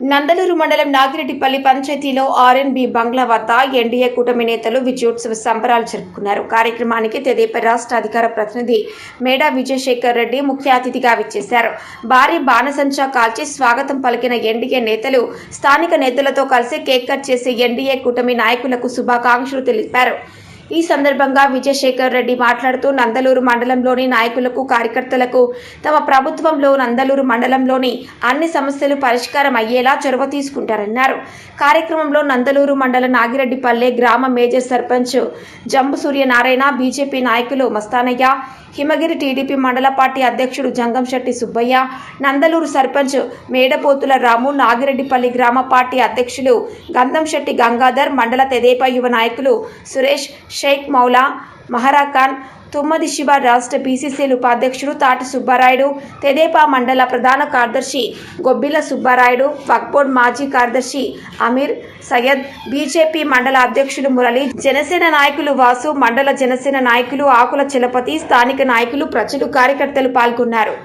నందలూరు మండలం నాగిరెడ్డిపల్లి పంచాయతీలో ఆర్ఎన్బి బంగ్లా వద్ద ఎన్డీఏ కూటమి నేతలు విజయోత్సవ సంబరాలు జరుపుకున్నారు. కార్యక్రమానికి తెదేపా రాష్ట్ర అధికార ప్రతినిధి మేడా విజయశేఖర్ రెడ్డి ముఖ్య అతిథిగా విచ్చేశారు. భారీ బాణసంచా కాల్చి స్వాగతం పలికిన ఎన్డీఏ నేతలు స్థానిక నేతలతో కలిసి కేక్ కట్ చేసి ఎన్డీఏ కూటమి నాయకులకు శుభాకాంక్షలు తెలిపారు. ఈ సందర్భంగా విజయశేఖర్ రెడ్డి మాట్లాడుతూ నందలూరు మండలంలోని నాయకులకు కార్యకర్తలకు తమ ప్రభుత్వంలో నందలూరు మండలంలోని అన్ని సమస్యలు పరిష్కారం అయ్యేలా చొరవ తీసుకుంటారన్నారు. కార్యక్రమంలో నందలూరు మండల నాగిరెడ్డిపల్లె గ్రామ మేజర్ సర్పంచ్ జంబు సూర్యనారాయణ బీజేపీ నాయకులు మస్తానయ్య హిమగిరి టీడీపీ మండల పార్టీ అధ్యక్షుడు జంగంశెట్టి సుబ్బయ్య నందలూరు సర్పంచ్ మేడపోతుల రాము నాగిరెడ్డిపల్లి గ్రామ పార్టీ అధ్యక్షులు గంధంశెట్టి గంగాధర్ మండల తెదేపా యువ నాయకులు సురేష్ షేక్ మౌలా మహరా ఖాన్ తుమ్మది శివ రాష్ట్ర బీసీసీలు ఉపాధ్యక్షుడు తాటి సుబ్బారాయుడు తెదేపా మండల ప్రధాన కార్యదర్శి గొబ్బిల సుబ్బారాయుడు వక్బోర్డ్ మాజీ కార్యదర్శి అమీర్ సయ్యద్ బీజేపీ మండల అధ్యక్షులు మురళి జనసేన నాయకులు వాసు మండల జనసేన నాయకులు ఆకుల చలపతి స్థానిక నాయకులు ప్రజలు కార్యకర్తలు పాల్గొన్నారు.